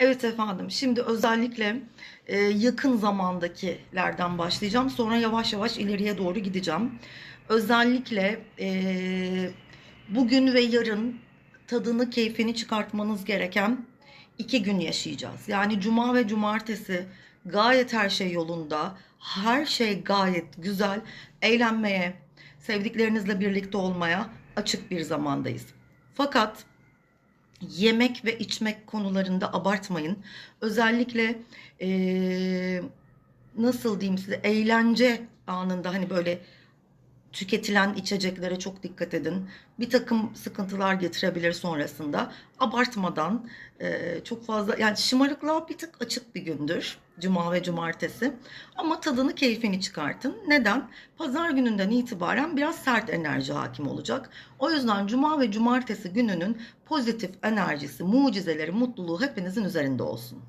Evet efendim. Şimdi özellikle e, yakın zamandakilerden başlayacağım. Sonra yavaş yavaş ileriye doğru gideceğim. Özellikle e, bugün ve yarın tadını, keyfini çıkartmanız gereken iki gün yaşayacağız. Yani cuma ve cumartesi gayet her şey yolunda. Her şey gayet güzel. Eğlenmeye, sevdiklerinizle birlikte olmaya açık bir zamandayız. Fakat yemek ve içmek konularında abartmayın. Özellikle eee, nasıl diyeyim size eğlence anında hani böyle tüketilen içeceklere çok dikkat edin. Bir takım sıkıntılar getirebilir sonrasında. Abartmadan eee, çok fazla yani şımarıklığa bir tık açık bir gündür. Cuma ve cumartesi. Ama tadını keyfini çıkartın. Neden? Pazar gününden itibaren biraz sert enerji hakim olacak. O yüzden cuma ve cumartesi gününün pozitif enerjisi, mucizeleri, mutluluğu hepinizin üzerinde olsun.